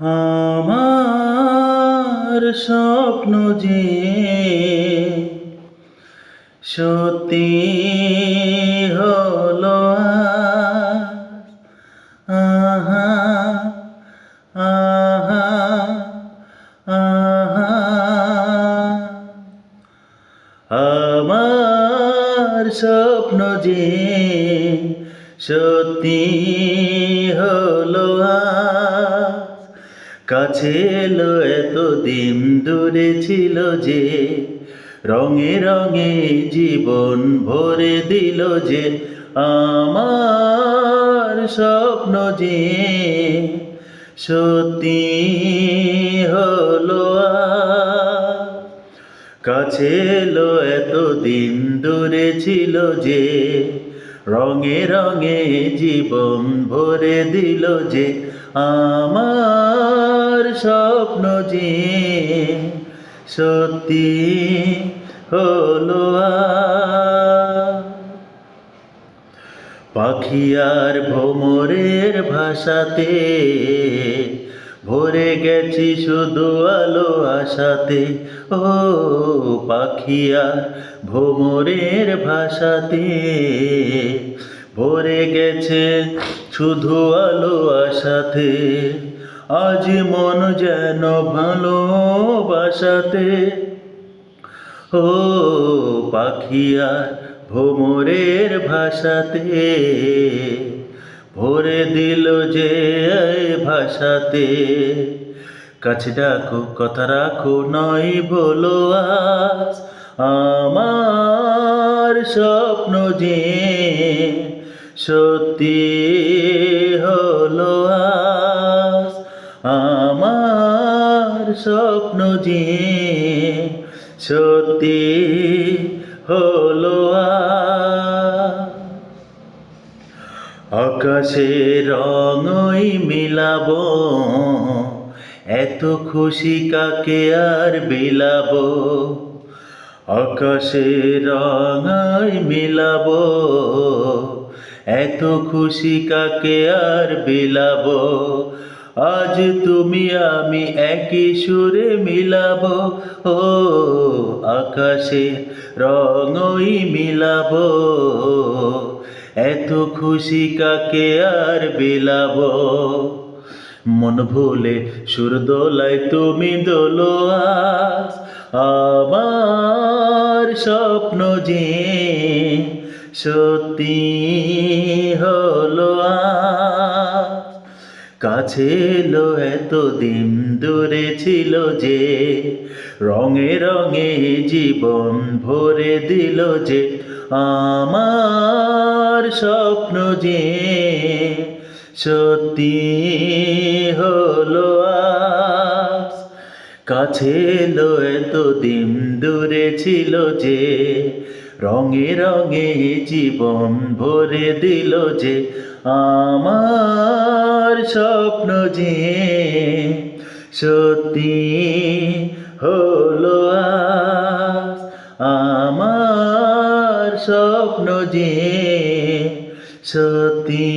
আমার স্বপ্ন যে সত্যি হলো আহা আহা আহা আমার স্বপ্ন যে সত্যি হলো আজ। কাছে এলো এতদিন দূরে ছিল যে, রঙে রঙে জীবন ভরে দিল যে, আমার স্বপ্ন যে, সত্যি হলো কাছে এলো এতদিন দূরে ছিল যে রঙে রঙে জীবন ভরে দিল যে আমার স্বপ্ন যে সত্যি হলো আজ। পাখি আর ভোমরের ভাষাতে ভরে গেছি শুধু আলো আশাতে ও পাখি আর ভোমরের ভাষাতে ভরে গেছে শুধু আলো আশাতে। আজ মন যেন ভালোবাসাতে ও পাখিয়া ভোমরের ভাষাতে। ভরে দিল যে ভাষাতে। কাছে ডাকো, কথা রাখো, নয় বলো আমার স্বপ্ন যে। সত্যি হলো আজ আমার স্বপ্ন যে সত্যি হলো। আকাশে রঙই মিলাবো, এত খুশি কাকে আর বিলাবো আকাশে রঙই মিলাবো এত খুশি কাকে আর বিলাবো? আজ তুমি, আমি একই সুরে মিলাব। ও, আকাশে রঙই মিলাবো। এত খুশি কাকে আর বিলাবো? মন ভুলে সুর দোলায় তুমি দোলো আমার স্বপ্ন যে সত্যি হলো কাছে এলো এতদিন দূরে ছিল যে, রঙে রঙে জীবন ভরে দিল যে, আমার স্বপ্ন যে, সত্যি হলো কাছে এলো এতদিন দূরে ছিল যে, রঙে রঙে জীবন ভরে দিল যে, আমার স্বপ্ন যে সত্যি হলো আমার স্বপ্ন যে সত্যি